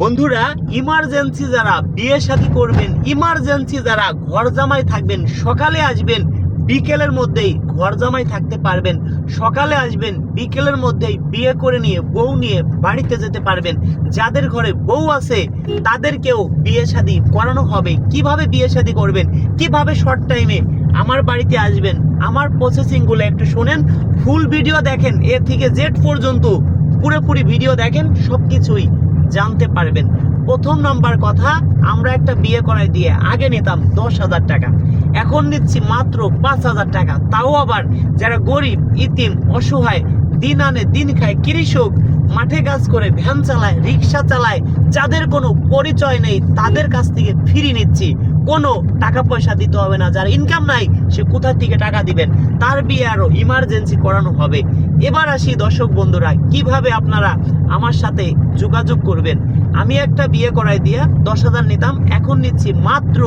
বন্ধুরা ইমার্জেন্সি যারা বিয়ে শাদী করবেন ইমার্জেন্সি যারা ঘর জামাই থাকবেন, সকালে আসবেন, বিকেলের মধ্যেই ঘর জামাই থাকতে পারবেন। সকালে আসবেন, বিকেলের মধ্যেই বিয়ে করে নিয়ে, বউ নিয়ে বাড়িতে যেতে পারবেন। যাদের ঘরে বউ আছে, তাদেরকেও বিয়ে শাদী করানো হবে। কীভাবে বিয়ে শাদী করবেন? কীভাবে শর্ট টাইমে আমার বাড়িতে আসবেন? আমার প্রসেসিংগুলো একটু শোনেন ফুল ভিডিও দেখেন, এ থেকে জেড পর্যন্ত পুরোপুরি ভিডিও দেখেন সব কিছুই জানতে পারবেন। প্রথম নাম্বার কথা, আমরা একটা বিয়ে করাই দিয়ে আগে নিতাম দশ হাজার টাকা। এখন নিচ্ছি মাত্র পাঁচ হাজার টাকা। তাও আবার যারা গরিব, ইতিম, অসহায় দিন আনে দিন খায়। কৃষক মাঠে কাজ করে, ভ্যান চালায়, রিক্সা চালায়। যাদের কোনো পরিচয় নেই, তাদের কাছ থেকে ফিরি নিচ্ছি। কোনো টাকা পয়সা দিতে হবে না। যার ইনকাম নাই, সে কোথার থেকে টাকা দিবেন? তার বিয়ে আরও ইমার্জেন্সি করানো হবে। এবার আসি দর্শক বন্ধুরা, কীভাবে আপনারা আমার সাথে যোগাযোগ করবেন? আমি একটা বিয়ে করাই দিয়ে দশ হাজার নিতাম, এখন নিচ্ছি মাত্র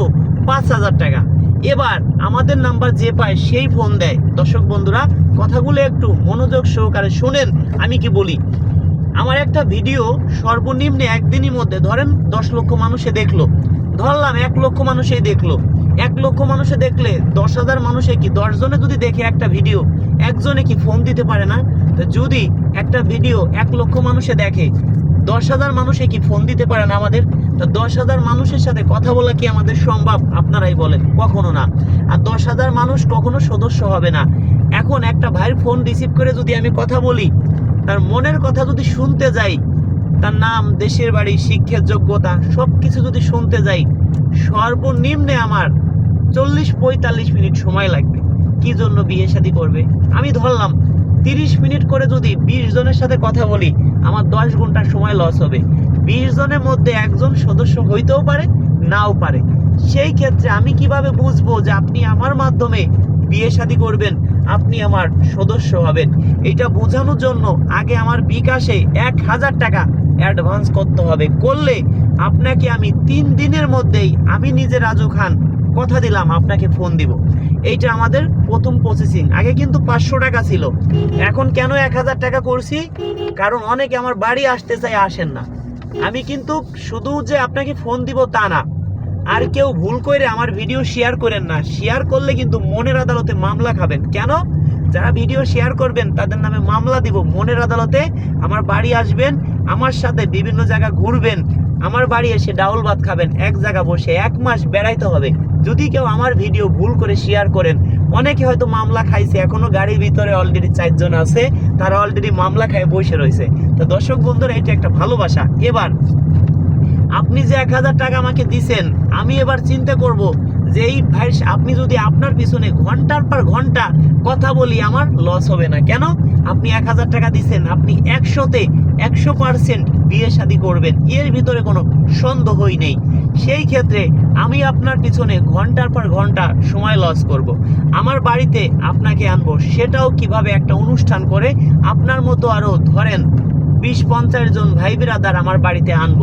পাঁচ হাজার টাকা। এবার আমাদের নাম্বার যে পায়, সেই ফোন দেয়। দর্শক বন্ধুরা কথাগুলো একটু মনোযোগ সহকারে শোনেন, আমি কি বলি? আমার একটা ভিডিও সর্বনিম্নে একদিনই মধ্যে, ধরেন দশ লক্ষ মানুষে দেখল, ধরলাম এক লক্ষ মানুষই দেখল, এক লক্ষ মানুষে দেখলে দশ হাজার মানুষে কি দশ জনে যদি দেখে একটা ভিডিও, একজনে কি ফোন দিতে পারে না? যদি একটা ভিডিও এক লক্ষ মানুষে দেখে দশ হাজার মানুষে কি ফোন দিতে পারেন আমাদের? তো দশ হাজার মানুষের সাথে কথা বলা কি আমাদের সম্ভব? আপনারাই বলেন, কখনো না। আর দশ হাজার মানুষ কখনো সদস্য হবে না। এখন একটা ভাইয়ের ফোন রিসিভ করে যদি আমি কথা বলি, তার মনের কথা যদি শুনতে যাই, তার নাম, দেশের বাড়ি, শিক্ষার যোগ্যতা সব কিছু যদি শুনতে যাই, সর্বনিম্নে আমার চল্লিশ পঁয়তাল্লিশ মিনিট সময় লাগবে। কি জন্য বিয়ে শাদী করবে? আমি ধরলাম তিরিশ মিনিট করে যদি বিশ জনের সাথে কথা বলি, আমার দশ ঘণ্টা সময় লস হবে। বিশ জনের মধ্যে একজন সদস্য হইতেও পারে, নাও পারে। সেই ক্ষেত্রে আমি কীভাবে বুঝব যে আপনি আমার মাধ্যমে বিয়ে শাদী করবেন, আপনি আমার সদস্য হবেন। এটা বোঝানোর জন্য আগে আমার বিকাশে এক হাজার টাকা অ্যাডভান্স করতে হবে। করলে আপনাকে আমি তিন দিনের মধ্যেই আমি নিজে রাজু খান, কথা দিলাম, আপনাকে ফোন দিব। এইটা আমাদের প্রথম প্রসেসিং আগে কিন্তু পাঁচশো টাকা ছিল। এখন কেন এক হাজার টাকা করছি? কারণ অনেকে আমার বাড়ি আসতে চাই আসেন না। আমি কিন্তু শুধু যে আপনাকে ফোন দিব তা না। আর কেউ ভুল করে আমার ভিডিও শেয়ার করেন না। শেয়ার করলে কিন্তু মনের আদালতে মামলা খাবেন। কেন? যারা ভিডিও শেয়ার করবেন, তাদের নামে মামলা দিব। মনের আদালতে আমার বাড়ি আসবেন, আমার সাথে বিভিন্ন জায়গা ঘুরবেন, আমার বাড়ি এসে ডাউল ভাত খাবেন, এক জায়গা বসে এক মাস বেড়াইতে হবে। যদি কেউ আমার ভিডিও ভুল করে শেয়ার করেন, অনেকে হয়তো মামলা খাইছে, এখনও গাড়ির ভিতরে অলরেডি চারজন আছে, তারা অলরেডি মামলা খায় বসে রয়েছে। তো দর্শক বন্ধুরা, এটা একটা ভালোবাসা। এবার আপনি যে এক হাজার টাকা আমাকে দিছেন, আমি এবার চিন্তা করব যে এই ভাই, আপনি যদি আপনার পিছনে ঘণ্টার পর ঘণ্টা কথা বলি, আমার লস হবে না। কেন? আপনি এক হাজার টাকা দিছেন, আপনি একশোতে একশো পার্সেন্ট বিয়ে শাদী করবেন। এর ভিতরে কোনো সন্দেহই নেই। সেই ক্ষেত্রে আমি আপনার পিছনে ঘণ্টার পর ঘণ্টা সময় লস করব। আমার বাড়িতে আপনাকে আনব। সেটাও কীভাবে একটা অনুষ্ঠান করে, আপনার মতো আরও ধরেন বিশ পঞ্চাশ জন ভাই বিরাদার আমার বাড়িতে আনব।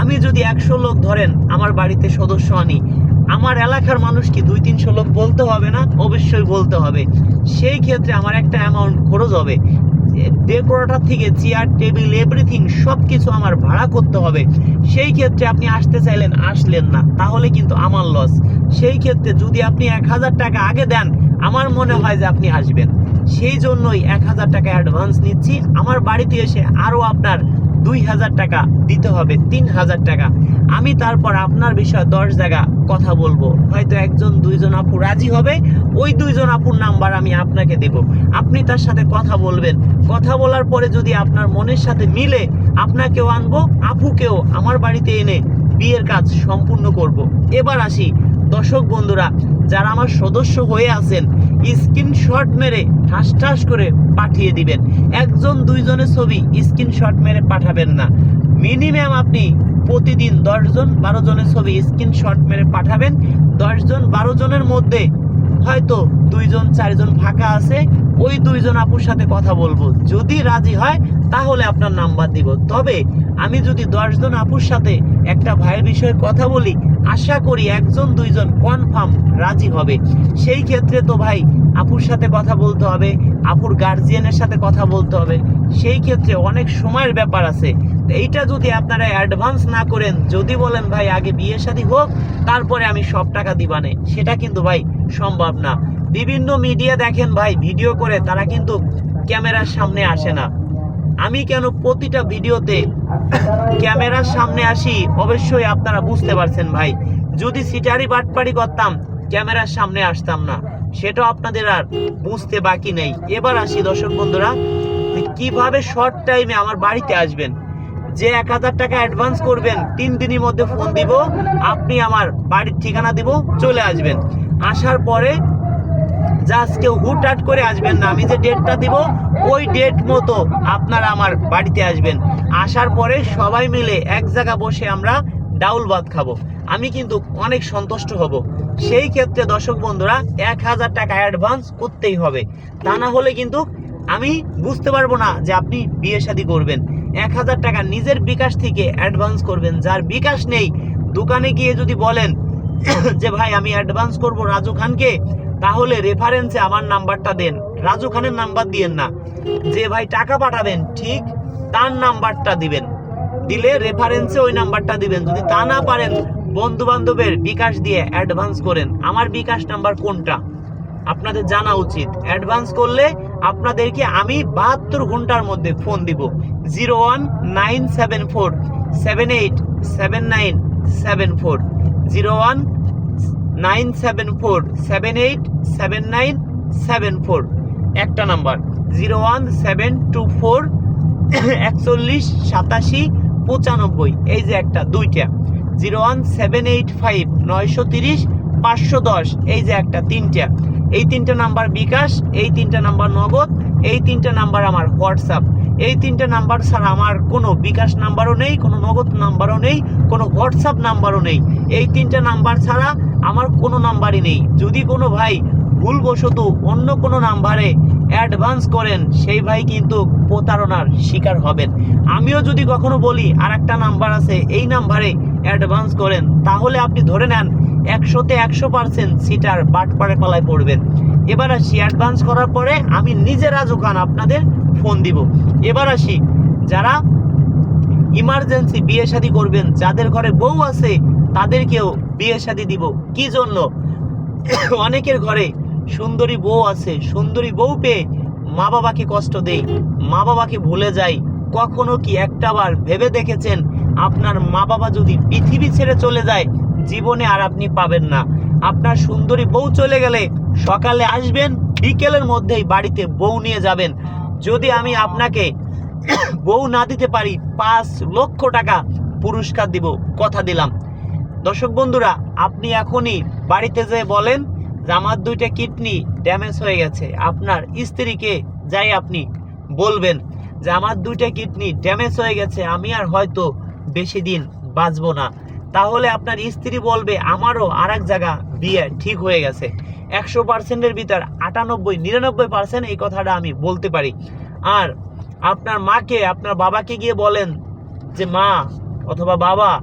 আমি যদি একশো লোক ধরেন, আমার বাড়িতে সদস্য আনি। আমার এলাকার মানুষ কি দুই তিনশো লোক বলতে হবে না? অবশ্যই বলতে হবে। সেই ক্ষেত্রে আমার একটা অ্যামাউন্ট খরচ হবে। ডেকোরেটার থেকে চেয়ার, টেবিল এভরিথিং সব কিছু আমার ভাড়া করতে হবে। সেই ক্ষেত্রে আপনি আসতে চাইলেন, আসলেন না। তাহলে কিন্তু আমার লস সেই ক্ষেত্রে যদি আপনি এক হাজার টাকা আগে দেন, আমার মনে হয় যে আপনি আসবেন সেই জন্যই এক হাজার টাকা অ্যাডভান্স নিচ্ছি। আমার বাড়িতে এসে আরও আপনার দুই হাজার টাকা, দিতে হবে তিন হাজার টাকা। আমি তারপর আপনার বিষয়ে দশ জায়গা কথা বলব। হয়তো একজন, দুইজন আপু রাজি হবে, ওই দুইজন আপুর নাম্বার আমি আপনাকে দেব। আপনি তার সাথে কথা বলবেন। কথা বলার পরে যদি আপনার মনের সাথে মিলে, আপনাকেও আনব, আপুকেও আমার বাড়িতে এনে বিয়ের কাজ সম্পূর্ণ করব। এবার আসি দর্শক বন্ধুরা, যারা আমার সদস্য হয়ে আছেন স্ক্রিনশট মেরে ঠাস ঠাস করে পাঠিয়ে দিবেন। একজন, দুইজনের ছবি স্ক্রিনশট মেরে পাঠাবেন না। মিনিমাম আপনি প্রতিদিন দশজন বারো জনের ছবি স্ক্রিনশট মেরে পাঠাবেন। দশজন বারো জনের মধ্যে হয়তো দুইজন, চারজন ফাঁকা আছে, ওই দুইজন আপুর সাথে কথা বলব। যদি রাজি হয়, তাহলে আপনার নাম্বার দিব। তবে আমি যদি দশজন আপুর সাথে একটা ভাইয়ের বিষয়ে কথা বলি, আশা করি একজন, দুইজন কনফার্ম রাজি হবে। সেই ক্ষেত্রে তো ভাই, আপুর সাথে কথা বলতে হবে, আপুর গার্জিয়ানের সাথে কথা বলতে হবে। সেই ক্ষেত্রে অনেক সময়ের ব্যাপার আছে। এইটা যদি আপনারা অ্যাডভান্স না করেন, যদি বলেন, ভাই, আগে বিয়ে শাদী হোক, তারপরে আমি সব টাকা দিবানে। সেটা কিন্তু, ভাই, সম্ভব না। বিভিন্ন মিডিয়া দেখেন, ভাই ভিডিও করে, তারা কিন্তু ক্যামেরার সামনে আসে না। আমি কেন প্রতিটা ভিডিওতে ক্যামেরার সামনে আসি? অবশ্যই আপনারা বুঝতে পারছেন, ভাই। যদি সিটারি বাটপাড়ি করতাম, ক্যামেরার সামনে আসতাম না। সেটা আপনাদের আর বুঝতে বাকি নেই। এবার আসি, দর্শক বন্ধুরা কীভাবে শর্ট টাইমে আমার বাড়িতে আসবেন? যে এক হাজার টাকা অ্যাডভান্স করবেন, তিন দিনের মধ্যে ফোন দিব, আপনি আমার বাড়ির ঠিকানা দিব, চলে আসবেন। আসার পরে জাস্ট কেউ হুটহাট করে আসবেন না, আমি যে ডেটটা দিব, ওই ডেট মতো আপনারা আমার বাড়িতে আসবেন। আসার পরে সবাই মিলে এক জায়গা বসে আমরা ডাউল ভাত খাব। আমি কিন্তু অনেক সন্তুষ্ট হব। সেই ক্ষেত্রে দর্শক বন্ধুরা, এক হাজার টাকা অ্যাডভান্স করতেই হবে। তা না হলে কিন্তু আমি বুঝতে পারব না যে আপনি বিয়ে শাদী করবেন। এক হাজার টাকা নিজের বিকাশ থেকে অ্যাডভান্স করবেন। যার বিকাশ নেই, দোকানে গিয়ে যদি বলেন, যে ভাই, আমি অ্যাডভান্স করব রাজু খানকে, তাহলে রেফারেন্সে আমার নাম্বারটা দেন। রাজু খানের নাম্বার দিয়েন না। যে ভাই টাকা পাঠাবেন, ঠিক তার নাম্বারটা দিবেন। দিলে রেফারেন্সে ওই নাম্বারটা দিবেন। যদি তা না পারেন বন্ধু বান্ধবের বিকাশ দিয়ে অ্যাডভান্স করেন। আমার বিকাশ নাম্বার কোনটা? আপনাদের জানা উচিত। অ্যাডভান্স করলে আপনাদেরকে আমি বাহাত্তর ঘণ্টার মধ্যে ফোন দিব। Zero one nine seven four seven eight seven nine seven four zero one nine seven four seven eight seven nine seven four একটা number zero one seven two four একচল্লিশ সাতাশি পঁচানব্বই। এই যে একটা, দুইটা। Zero one seven eight five নয়শো তিরিশ, পাঁচশো দশ। এই যে একটা, তিনটা। এই তিনটা নাম্বার বিকাশ, এই তিনটা নাম্বার নগদ, এই তিনটা নাম্বার আমার হোয়াটসঅ্যাপ। এই তিনটা নাম্বার ছাড়া আমার কোনো বিকাশ নাম্বারও নেই, কোনো নগদ নাম্বারও নেই, কোনো হোয়াটসঅ্যাপ নাম্বারও নেই। এই তিনটা নাম্বার ছাড়া আমার কোনো নাম্বারই নেই। যদি কোনো ভাই ভুলবশত অন্য কোনো নাম্বারে অ্যাডভান্স করেন, সেই ভাই কিন্তু প্রতারণার শিকার হবেন। আমিও যদি কখনো বলি আর একটা নাম্বার আছে, এই নাম্বারে অ্যাডভান্স করেন, তাহলে আপনি ধরে নেন একশোতে একশো পার্সেন্ট সিটার বাটপাড়ে পালায় পড়বেন এবার আসি অ্যাডভান্স করার পরে আমি নিজে রাজু খান আপনাদের ফোন দিব। এবার আসি, যারা ইমার্জেন্সি বিয়ে শাদী করবেন, যাদের ঘরে বউ আছে, তাদেরকেও বিয়ে শাদী দিব। কি জন্য? অনেকের ঘরে সুন্দরী বউ আছে, সুন্দরী বউ পেয়ে মা বাবাকে কষ্ট দেই মা বাবাকে ভুলে যাই কখনো কি একটাবার ভেবে দেখেছেন? আপনার মা বাবা যদি পৃথিবী ছেড়ে চলে যায় জীবনে আর আপনি পাবেন না। আপনার সুন্দরী বউ চলে গেলে সকালে আসবেন, বিকেলের মধ্যেই বাড়িতে বউ নিয়ে যাবেন। যদি আমি আপনাকে বউ না দিতে পারি, পাঁচ লক্ষ টাকা পুরস্কার দিব, কথা দিলাম। দর্শক বন্ধুরা, আপনি এখনই বাড়িতে যেয়ে বলেন যে আমার দুইটা কিডনি ড্যামেজ হয়ে গেছে। আপনার স্ত্রীকে যাই আপনি বলবেন যে আমার দুইটা কিডনি ড্যামেজ হয়ে গেছে, আমি আর হয়তো বেশি দিন বাঁচবো না। তাহলে আপনার স্ত্রী বলবে, আমারও আর এক জায়গা বিয়ে ঠিক হয়ে গেছে। একশো পার্সেন্টের ভিতর আটানব্বই, নিরানব্বই পার্সেন্ট এই কথাটা আমি বলতে পারি। আর আপনার মাকে, আপনার বাবাকে গিয়ে বলেন যে, মা অথবা বাবা,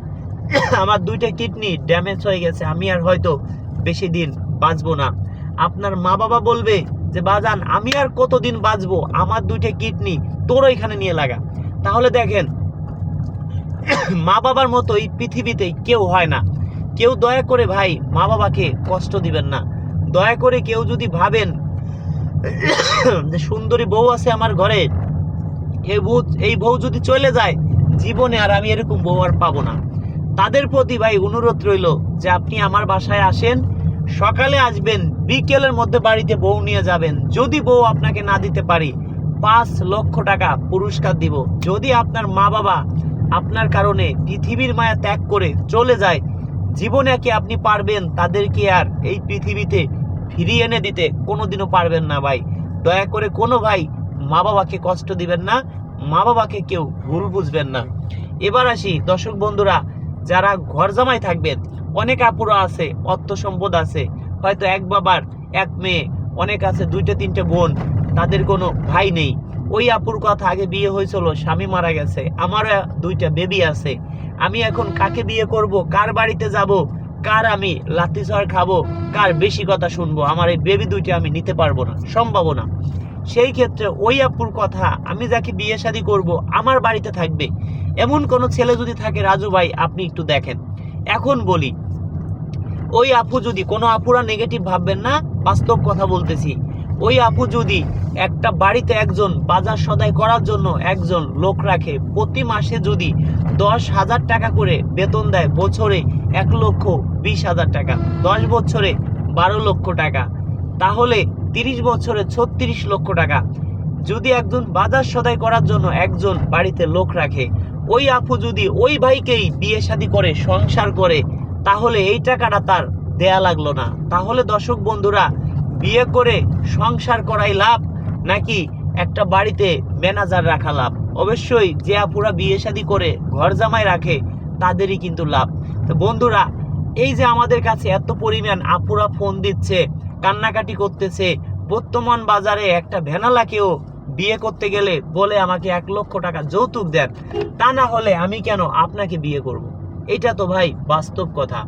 আমার দুইটা কিডনি ড্যামেজ হয়ে গেছে, আমি আর হয়তো বেশি দিন বাঁচবো না। আপনার মা বাবা বলবে যে, বাজান, আমি আর কতদিন বাঁচবো? আমার দুইটা কিডনি তোর এখানে নিয়ে লাগা। তাহলে দেখেন মা বাবার মতো এই পৃথিবীতে কেউ হয় না। কেউ দয়া করে ভাই, মা বাবাকে কষ্ট দিবেন না। দয়া করে কেউ যদি ভাবেন যে সুন্দরী বউ আছে আমার ঘরে এই বউ এই বউ যদি চলে যায়, জীবনে আর আমি এরকম বউ আর পাবো না। তাদের প্রতি ভাই অনুরোধ রইল যে আপনি আমার বাসায় আসেন, সকালে আসবেন, বিকেলের মধ্যে বাড়িতে বউ নিয়ে যাবেন। যদি বউ আপনাকে না দিতে পারি, পাঁচ লক্ষ টাকা পুরস্কার দিব। যদি আপনার মা বাবা আপনার কারণে পৃথিবীর মায়া ত্যাগ করে চলে যায়। জীবনে কি আপনি পারবেন তাদেরকে আর এই পৃথিবীতে ফিরিয়ে এনে দিতে? কোনোদিনও পারবেন না ভাই। দয়া করে কোনো ভাই মা বাবাকে কষ্ট দিবেন না মা বাবাকে কেউ ভুল বুঝবেন না। এবার আসি দর্শক বন্ধুরা, যারা ঘর জামাই থাকবেন, অনেক আপুরা আছে, অর্থ সম্পদ আছে, হয়তো এক বাবার, এক মেয়ে, অনেক আছে, দুইটা, তিনটে বোন, তাদের কোনো ভাই নেই। ওই আপুর কথা আগে বিয়ে হয়েছিল, স্বামী মারা গেছে, আমারও দুইটা বেবি আছে। আমি এখন কাকে বিয়ে করব, কার বাড়িতে যাব, কার আমি লাথি চড় খাব, কার বেশি কথা শুনব, আমার এই বেবি দুইটা আমি নিতে পারব না, সম্ভব না। সেই ক্ষেত্রে ওই আপুর কথা, আমি যাকে বিয়ে শাদী করব, আমার বাড়িতে থাকবে। এমন কোনো ছেলে যদি থাকে, রাজু ভাই, আপনি একটু দেখেন। এখন বলি, ওই আপু যদি কোনো আপুরা নেগেটিভ ভাববেন না, বাস্তব কথা বলতেছি। ওই আপু যদি একটা বাড়িতে একজন, বাজার সদাই করার জন্য একজন লোক রাখে, প্রতি মাসে যদি দশ হাজার টাকা করে বেতন দেয়, বছরে এক লক্ষ বিশ হাজার টাকা, দশ বছরে বারো লক্ষ টাকা, তাহলে তিরিশ বছরে ছত্রিশ লক্ষ টাকা। যদি একজন বাজার সদাই করার জন্য একজন বাড়িতে লোক রাখে, ওই আপু যদি ওই ভাইকেই বিয়ে শাদী করে, সংসার করে, তাহলে এই টাকাটা তার দেয়া লাগল না। তাহলে দর্শক বন্ধুরা বিয়ে করে সংসার করাই লাভ, নাকি একটা বাড়িতে ম্যানেজার রাখা লাভ? অবশ্যই যে আপুরা বিয়ে শাদী করে ঘর জামাই রাখে, তাদেরই কিন্তু লাভ। তো বন্ধুরা, এই যে আমাদের কাছে এত পরিমাণ আপুরা ফোন দিচ্ছে, কান্নাকাটি করতেছে, বর্তমান বাজারে একটা ভ্যানালাকেও বিয়ে করতে গেলে বলে আমাকে এক লক্ষ টাকা যৌতুক দেন, তা না হলে আমি কেন আপনাকে বিয়ে করব। এটা তো ভাই বাস্তব কথা।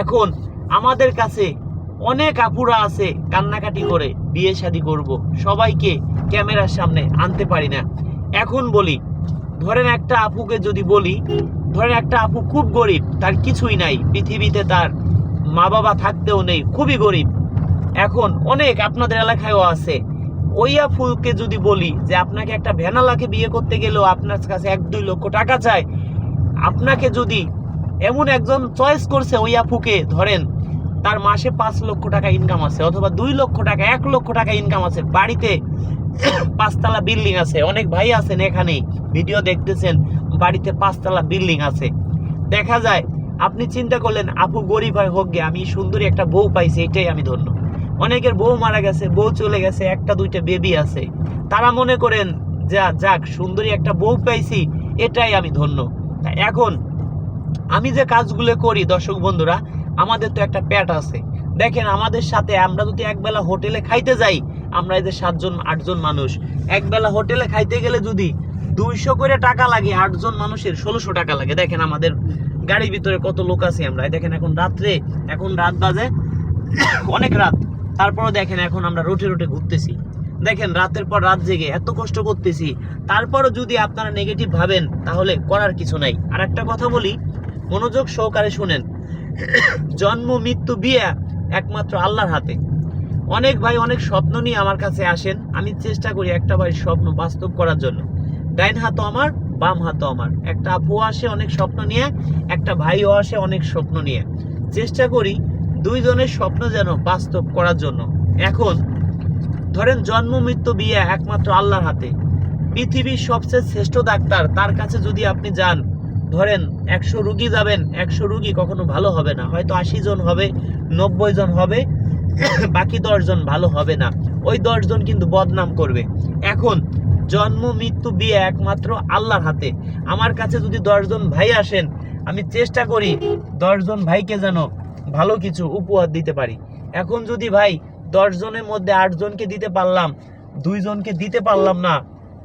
এখন আমাদের কাছে অনেক আপুরা আছে কান্নাকাটি করে বিয়ে শাদি করব। সবাইকে ক্যামেরার সামনে আনতে পারি না। এখন বলি, ধরেন একটা আপুকে যদি বলি, ধরেন একটা আপু খুব গরিব, তার কিছুই নাই, পৃথিবীতে তার মা বাবা থাকতেও নেই, খুবই গরিব। এখন অনেক আপনাদের এলাকায়ও আছে। ওই আপুকে যদি বলি যে আপনাকে একটা ভ্যানালাকে বিয়ে করতে গেলেও আপনার কাছে এক, দুই লক্ষ টাকা চায়, আপনাকে যদি এমন একজন চয়েস করছে ওই আপুকে, ধরেন তার মাসে পাঁচ লক্ষ টাকা ইনকাম আছে, অথবা দুই লক্ষ টাকা, এক লক্ষ টাকা ইনকাম আছে। বাড়িতে পাঁচতলা বিল্ডিং আছে। অনেক ভাই আছেন এখানে ভিডিও দেখতেছেন, বাড়িতে পাঁচতলা বিল্ডিং আছে। দেখা যায়, আপনি চিন্তা করলেন, আপু, গরিব হয়, হোক গে, আমি সুন্দরী একটা বউ পাইছি, এটাই আমি ধন্য। অনেকের বউ মারা গেছে, বউ চলে গেছে, একটা, দুইটা বেবি আছে। তারা মনে করেন, যা, যাক, সুন্দরী একটা বউ পাইছি, এটাই আমি ধন্য। এখন, আমি যে কাজগুলো করি, দর্শক বন্ধুরা আমাদের তো একটা প্যাট আছে। দেখেন, আমাদের সাথে আমরা যদি একবেলা হোটেলে খাইতে যাই, আমরা যে সাতজন, আটজন মানুষ, একবেলা হোটেলে খাইতে গেলে যদি দুইশো করে টাকা লাগে, আটজন মানুষের ষোলোশো টাকা লাগে। দেখেন, আমাদের গাড়ির ভিতরে কত লোক আছে আমরা। দেখেন, এখন রাত্রে, এখন রাত বাজে, অনেক রাত। তারপরে দেখেন, এখন আমরা রোটে রোটে ঘুরতেছি। দেখেন, রাতের পর রাত জেগে এত কষ্ট করতেছি। তারপরও যদি আপনারা নেগেটিভ ভাবেন, তাহলে করার কিছু নাই। আর একটা কথা বলি, মনোযোগ সহকারে শুনেন। জন্ম, মৃত্যু, বিয়ে একমাত্র আল্লাহর হাতে। অনেক ভাই অনেক স্বপ্ন নিয়ে আমার কাছে আসেন। আমি চেষ্টা করি একটা ভাই স্বপ্ন বাস্তব করার জন্য। ডাইন হাতও আমার, বাম হাতও আমার। একটা আপু আসে অনেক স্বপ্ন নিয়ে, একটা ভাইও আসে অনেক স্বপ্ন নিয়ে। চেষ্টা করি দুইজনের স্বপ্ন যেন বাস্তব করার জন্য। এখন ধরেন জন্ম, মৃত্যু, বিয়ে একমাত্র আল্লাহর হাতে। পৃথিবীর সবচেয়ে শ্রেষ্ঠ ডাক্তার তার কাছে যদি আপনি যান ধরেন একশো রুগী যাবেন, একশো রুগী কখনো ভালো হবে না। হয়তো আশি জন হবে, নব্বই জন হবে, বাকি দশজন ভালো হবে না। ওই দশজন কিন্তু বদনাম করবে। এখন জন্ম, মৃত্যু বিয়ে একমাত্র আল্লাহর হাতে। আমার কাছে যদি দশজন ভাই আসেন, আমি চেষ্টা করি দশজন ভাইকে যেন ভালো কিছু উপহার দিতে পারি। এখন যদি ভাই দশজনের মধ্যে আটজনকে দিতে পারলাম দুইজনকে দিতে পারলাম না,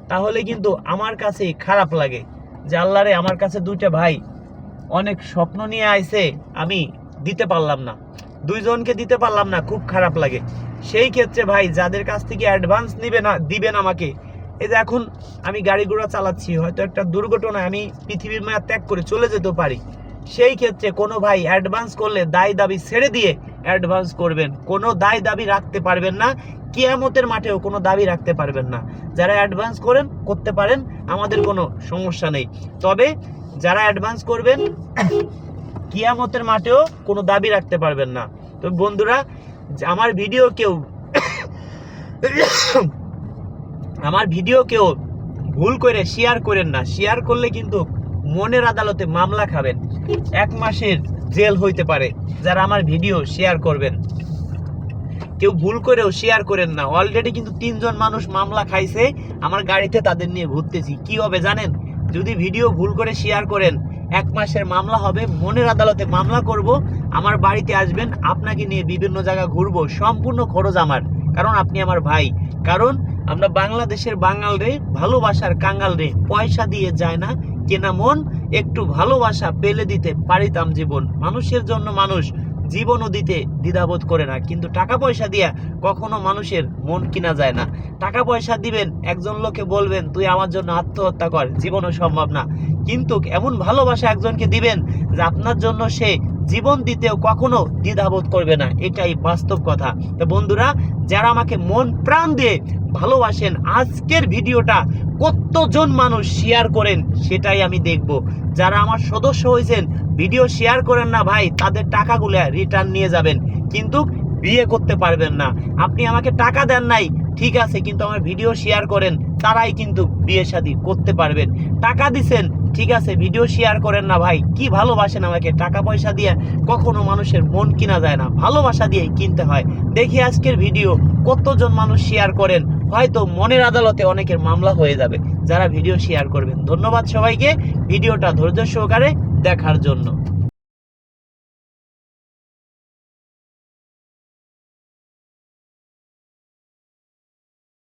তাহলে কিন্তু আমার কাছেই খারাপ লাগে। যে আল্লাহরে আমার কাছে দুইটা ভাই, অনেক স্বপ্ন নিয়ে আইছে, আমি দিতে পারলাম না। দুইজনকে দিতে পারলাম না, খুব খারাপ লাগে। সেই ক্ষেত্রে ভাই, যাদের কাছ থেকে অ্যাডভান্স নিবে না দিবেন আমাকে, এই যে এখন আমি গাড়ি ঘোড়া চালাচ্ছি, হয়তো একটা দুর্ঘটনায় আমি পৃথিবীর মায়া ত্যাগ করে চলে যেতে পারি। সেই ক্ষেত্রে কোনো ভাই অ্যাডভান্স করলে দায় দাবি ছেড়ে দিয়ে অ্যাডভান্স করবেন। কোনো দায় দাবি রাখতে পারবেন না। কিয়ামতের মাঠেও কোনো দাবি রাখতে পারবেন না। যারা অ্যাডভান্স করেন, করতে পারেন, আমাদের কোনো সমস্যা নেই। তবে যারা অ্যাডভান্স করবেন, কিয়ামতের মাঠেও কোনো দাবি রাখতে পারবেন না। তো বন্ধুরা, আমার ভিডিও কেউ আমার ভিডিও কেউ ভুল করে শেয়ার করেন না। শেয়ার করলে কিন্তু মনের আদালতে মামলা খাবেন। এক মাসের জেল হইতে পারে। যারা আমার ভিডিও শেয়ার করবেন। কেউ ভুল করেও শেয়ার করেন না। অলরেডি কিন্তু তিনজন মানুষ মামলা খাইছে, আমার গাড়িতে তাদের নিয়ে ঘুরতেছি। কি হবে জানেন? যদি ভিডিও ভুল করে শেয়ার করেন, এক মাসের মামলা হবে, মনের আদালতে মামলা করব, আমার বাড়িতে আসবেন, আপনাকে নিয়ে বিভিন্ন জায়গা ঘুরবো, সম্পূর্ণ খরচ আমার। কারণ আপনি আমার ভাই। কারণ আমরা বাংলাদেশের বাঙাল রে, ভালোবাসার কাঙ্গাল রে, পয়সা দিয়ে যায় না, কেনা মন, একটু ভালোবাসা পেলে দিতে পারিতাম জীবন। মানুষের জন্য মানুষ জীবনও দিতে দ্বিধাবোধ করে না, কিন্তু টাকা পয়সা দিয়া কখনো মানুষের মন কিনা যায় না। টাকা পয়সা দিবেন, একজন লোকে বলবেন, তুই আমার জন্য আত্মহত্যা কর, জীবনও সম্ভব না। কিন্তু এমন ভালোবাসা একজনকে দিবেন, যে আপনার জন্য সে জীবন দিতেও কখনো দ্বিধাবোধ করবে না। এটাই বাস্তব কথা। তো বন্ধুরা, যারা আমাকে মন প্রাণ দিয়ে ভালোবাসেন, আজকের ভিডিওটা কতজন মানুষ শেয়ার করেন, সেটাই আমি দেখব। যারা আমার সদস্য হয়েছেন ভিডিও শেয়ার করেন না ভাই, তাদের টাকাগুলো রিটার্ন নিয়ে যাবেন। কিন্তু বিয়ে করতে পারবেন না। আপনি আমাকে টাকা দেন নাই, ঠিক আছে, কিন্তু আমার ভিডিও শেয়ার করেন, তারাই কিন্তু বিয়ে শাদী করতে পারবেন। টাকা দিছেন ঠিক আছে ভিডিও শেয়ার করেন না ভাই। কি ভালোবাসেন আমাকে? টাকা পয়সা দিয়ে কখনো মানুষের মন কিনা যায় না। ভালোবাসা দিয়ে কিনতে হয়। দেখি আজকের ভিডিও কতজন মানুষ শেয়ার করেন। হয়তো মনের আদালতে অনেকের মামলা হয়ে যাবে। যারা ভিডিও শেয়ার করবেন। ধন্যবাদ সবাইকে। ভিডিওটা ধৈর্য সহকারে দেখার জন্য।